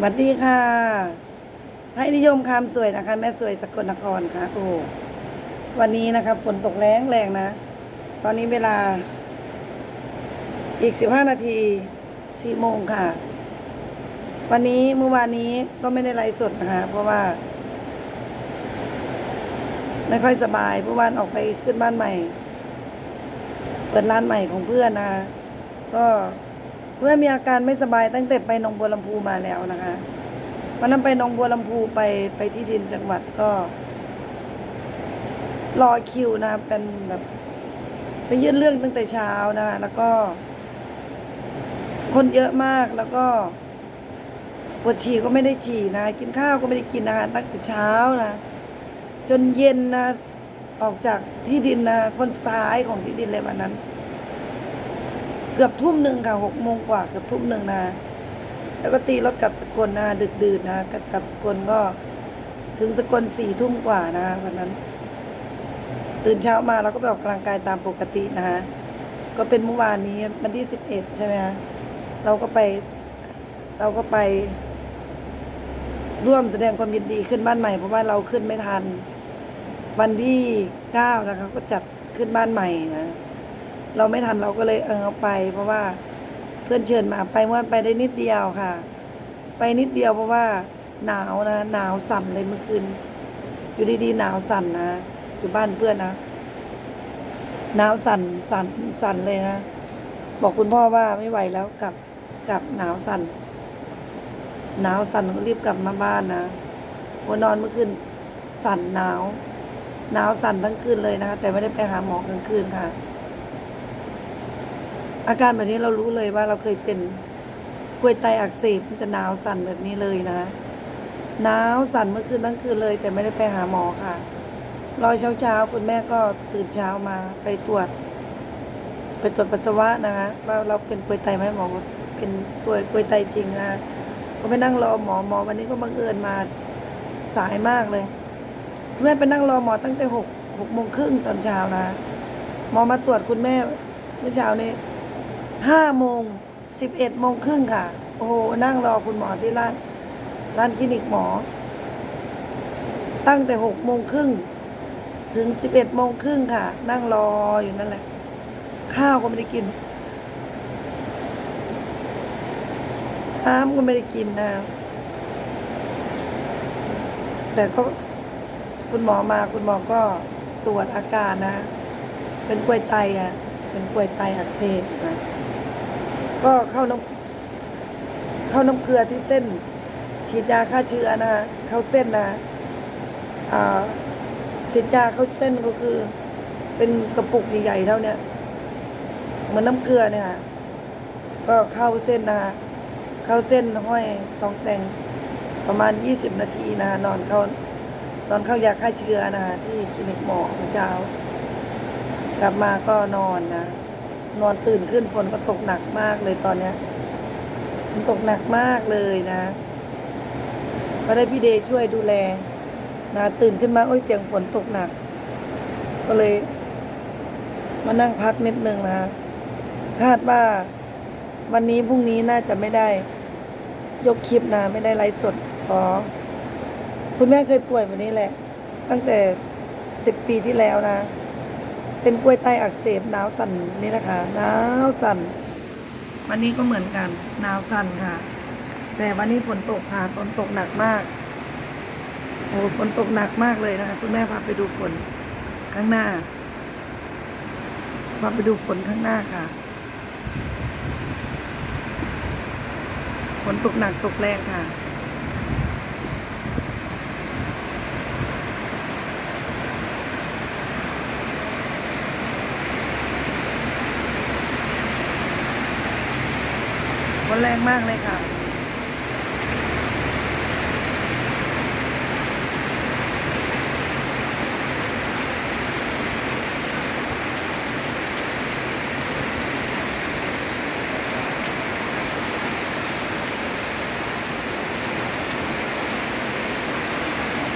สวัสดีค่ะ ให้นิยมคำสวยนะคะ แม่สวยสกลนครค่ะ โอ้วันนี้นะครับฝนตกแรงแรงนะ ตอนนี้เวลา อีกสิบห้านาทีสี่โมงค่ะ วันนี้เมื่อวานนี้ก็ไม่ได้ไลฟ์สดนะคะ เพราะว่า ไม่ค่อยสบายเพราะวานออกไปขึ้นบ้านใหม่ เปิดร้านใหม่ของเพื่อนนะคะก็ เพื่อนมีอาการไม่สบายตั้งแต่ไปหนองบัวลำพูมาแล้วนะคะวันนั้นไปหนองบัวลำพูไปไปที่ดินจังหวัดก็ รอคิวนะคะเป็นแบบไปยื่นเรื่องตั้งแต่เช้านะคะแล้วก็ คนเยอะมากแล้วก็ปวดฉี่ก็ไม่ได้ฉี่นะ กินข้าวก็ไม่ได้กินนะคะตั้งแต่เช้านะจนเย็นนะออกจากที่ดินนะคนสุดท้ายของที่ดินเลยวันนั้น เกือบทุ่มหนึ่งค่ะหกโมงกว่าเกือบทุ่มหนึ่งนะ แล้วก็ตีรถกลับสกลนะดึกดื่นนะกลับกลับสกลก็ถึงสกลสี่ทุ่มกว่านะวันนั้น ตื่นเช้ามาเราก็ไปออกกำลังกายตามปกตินะฮะก็เป็นเมื่อวานนี้วันที่สิบเอ็ดใช่ไหมฮะเราก็ไป เราก็ไป ร่วมแสดงความยินดีขึ้นบ้านใหม่เพราะว่าเราขึ้นไม่ทัน วันที่เก้านะคะก็จัดขึ้นบ้านใหม่นะ เราไม่ทันเราก็เลยเออไป เพราะว่าเพื่อนเชิญมาไปเมื่อวานไปได้นิดเดียวค่ะ ไปนิดเดียวเพราะว่าหนาวนะ หนาวสั่นเลยเมื่อคืนอยู่ดีๆหนาวสั่นนะอยู่บ้านเพื่อนนะหนาวสั่นสั่นสั่นเลยนะบอกคุณพ่อว่าไม่ไหวแล้วกลับกลับหนาวสั่นหนาวสั่นก็รีบกลับมาบ้านนะหัวนอนเมื่อคืนสั่นหนาว หนาวสั่นทั้งคืนเลยนะคะแต่ไม่ได้ไปหาหมอกลางคืนค่ะ อาการแบบนี้เรารู้เลยว่าเราเคยเป็นกล้วยไตอักเสบมันจะหนาวสั่นแบบนี้เลยนะหนาวสั่นเมื่อคืนทั้งคืนเลย แต่ไม่ได้ไปหาหมอค่ะ รอเช้าเช้าคุณแม่ก็ตื่นเช้ามาไปตรวจ ไปตรวจปัสสาวะนะคะว่าเราเป็นกล้วยไตไหมหมอเป็นตัวยกล้วยไตจริงนะก็ไปนั่งรอหมอหมอวันนี้ก็บังเอิญมาสายมากเลยคุณแม่ไปนั่งรอหมอตั้งแต่หกหกโมงครึ่งตอนเช้านะหมอมาตรวจคุณแม่เมื่อเช้านี้ ห้าโมงสิบเอ็ดโมงครึ่งค่ะ โอ้โหนั่งรอคุณหมอที่ร้าน ร้านคลินิกหมอ ตั้งแต่หกโมงครึ่งถึงสิบเอ็ดโมงครึ่งค่ะ นั่งรออยู่นั่นแหละ ข้าวก็ไม่ได้กินน้ำก็ไม่ได้กินนะแต่ก็คุณหมอมาคุณหมอก็ตรวจอาการนะ เป็นกล้วยไตอะ เป็นกล้วยไตอักเสบนะ ก็เข้าน้ำเข้าน้ำเกลือที่เส้น ฉีดยาฆ่าเชื้อนะเข้าเส้นนะอ่าฉีดยาเข้าเส้นก็คือ เป็นกระปุกใหญ่ๆเท่าเนี้ยเหมือนน้ำเกลือเนี่ยค่ะก็เข้าเส้นนะคะเข้าเส้นห้อยตองแต่งประมาณ 20 นาทีนะนอนเข้านอนเข้ายาฆ่าเชื้อนะที่คลินิกหมอเมื่อเช้า กลับมาก็นอนนะ นอนตื่นขึ้นฝนก็ตกหนักมากเลยตอนเนี้ยมันตกหนักมากเลยนะก็ได้พี่เดช่วยดูแลนะตื่นขึ้นมาโอ้ยเสียงฝนตกหนัก ก็เลย มานั่งพักนิดนึงนะคาดว่าวันนี้พรุ่งนี้น่าจะไม่ได้ ยกคลิปนะไม่ได้ไลฟ์สดขอคุณแม่เคยป่วยแบบนี้แหละ ตั้งแต่สิบปีที่แล้วนะ เป็นกล้วยไตอักเสบหนาวสั่นนี่แหละค่ะหนาวสั่นวันนี้ก็เหมือนกันหนาวสั่นค่ะ แต่วันนี้ฝนตกค่ะฝนตกหนักมากโอ้ฝนตกหนักมากเลยนะคะคุณแม่พาไปดูฝนข้างหน้าพาไปดูฝนข้างหน้าค่ะฝนตกหนักตกแรงค่ะ ฝนแรงมากเลยค่ะ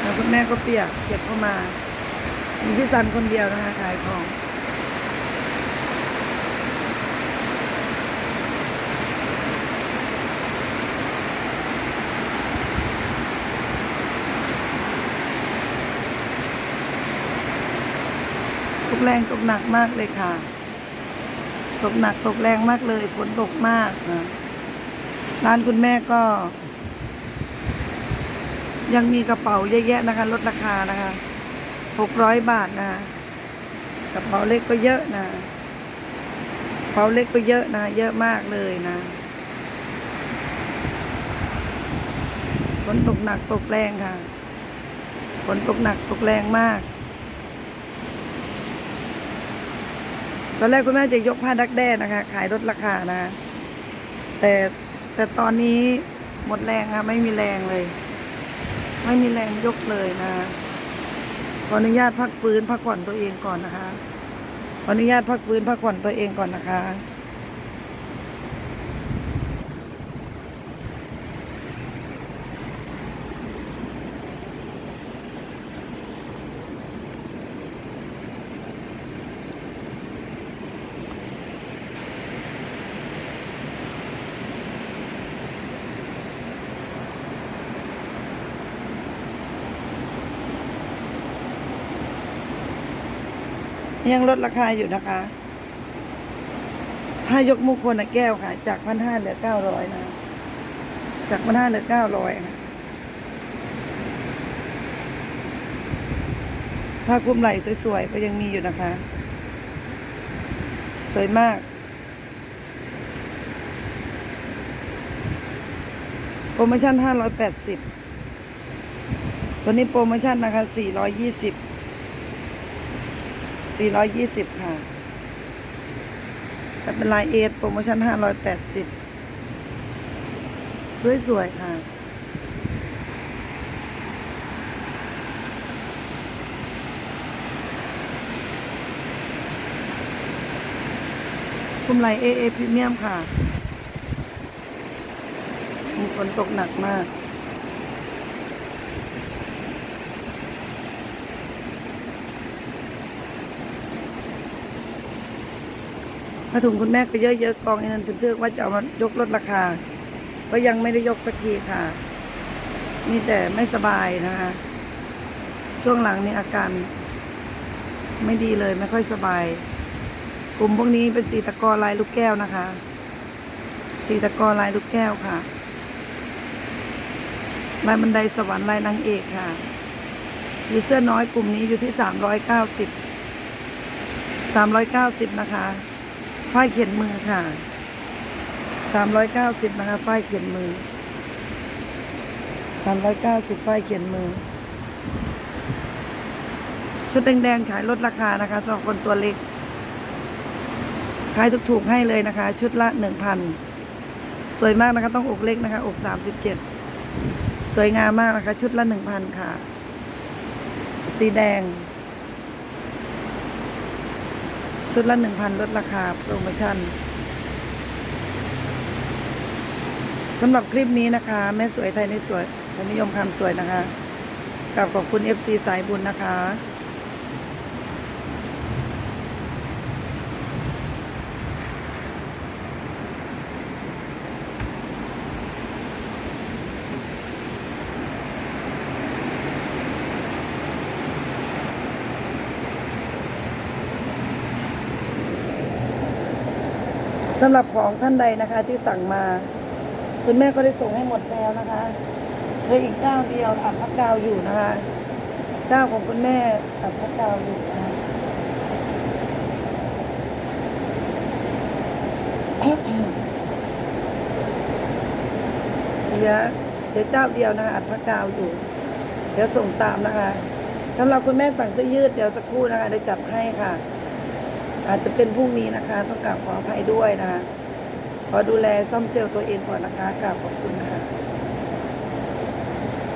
แล้วคุณแม่ก็เปียกเก็บเข้ามา มีพี่ซันคนเดียวนะคะขายของ แรงตกหนักมากเลยค่ะ ตกหนักตกแรงมากเลยฝนตกมากนะร้านคุณแม่ก็ ยังมีกระเป๋าเยอะแยะนะคะ ลดราคานะคะหกร้อยบาทนะคะกระเป๋าเล็กก็เยอะนะกระเป๋าเล็กก็เยอะนะเยอะมากเลยนะฝนตกหนักตกแรงค่ะฝนตกหนักตกแรงมาก ตอนแรกคุณแม่จะยกผ้าดักแด้นะคะ ขายลดราคานะคะแต่แต่ตอนนี้หมดแรงค่ะไม่มีแรงเลย ไม่มีแรงยกเลยนะคะขออนุญาตพักฟื้นพักผ่อนตัวเองก่อนนะคะขออนุญาตพักฟื้นพักผ่อนตัวเองก่อนนะคะ ยังลดราคาอยู่นะคะผ้ายกมุกคนละแก้วค่ะ จากพันห้าเหลือเก้าร้อยนะ จากพันห้าเหลือเก้าร้อยค่ะผ้าคลุมไหล่สวยๆ ก็ยังมีอยู่นะคะ สวยมาก โปรโมชั่นห้าร้อยแปดสิบตัวนี้โปรโมชั่นนะคะสี่ร้อยยี่สิบ 420 ค่ะแต่เป็นลายเอสโปรโมชั่น 580 สวย ๆ ค่ะ คุมลายเอเอพรีเมียมค่ะ มีฝนตกหนักมาก ผ้าถุงคุณแม่ก็เยอะๆกองอีนั้นถึงเทือกว่าจะเอามายกลดราคา ก็ยังไม่ได้ยกสักทีค่ะ มีแต่ไม่สบายนะคะ ช่วงหลังนี้อาการ ไม่ดีเลยไม่ค่อยสบาย กลุ่มพวกนี้เป็นสีตะกอลายลูกแก้วนะคะ สีตะกอลายลูกแก้วค่ะ ลายบันไดสวรรค์ลายนางเอกค่ะมีเสื้อน้อยกลุ่มนี้อยู่ที่สามร้อยเก้าสิบสามร้อยเก้าสิบนะคะ ฝ้ายเขียนมือค่ะสามร้อยเก้าสิบนะคะฝ้ายเขียนมือสามร้อยเก้าสิบฝ้ายเขียนมือ ชุดแดงๆขายลดราคานะคะสำหรับคนตัวเล็ก ขายถูกๆให้เลยนะคะ ชุดละหนึ่งพันสวยมากนะคะ ต้องอกเล็กนะคะ อกสามสิบเจ็ดสวยงามมากนะคะ ชุดละหนึ่งพันค่ะ สีแดง ชุดละหนึ่งพันลดราคาโปรโมชั่นสำหรับคลิปนี้นะคะ แม่สวยไทยในสวยไทยนิยมคำสวยนะคะกับขอบคุณ FC สายบุญนะคะ สำหรับของท่านใดนะคะที่สั่งมา คุณแม่ก็ได้ส่งให้หมดแล้วนะคะเหลืออีกเก้าเดียวอัดพักกาวอยู่นะคะเก้าของคุณแม่อัดพักกาวอยู่นะคะเดี๋ยวเดี๋ยวเจ้าเดียวนะคะอัดพักกาวอยู่ เดี๋ยวส่งตามนะคะสำหรับคุณแม่สั่งเสื้อยืดเดี๋ยวสักครู่นะคะได้จัดให้ค่ะ อาจจะเป็นพรุ่งนี้นะคะ ต้องกราบขออภัยด้วยนะคะขอดูแลซ่อมเซลล์ตัวเองก่อนนะคะกราบขอบคุณค่ะ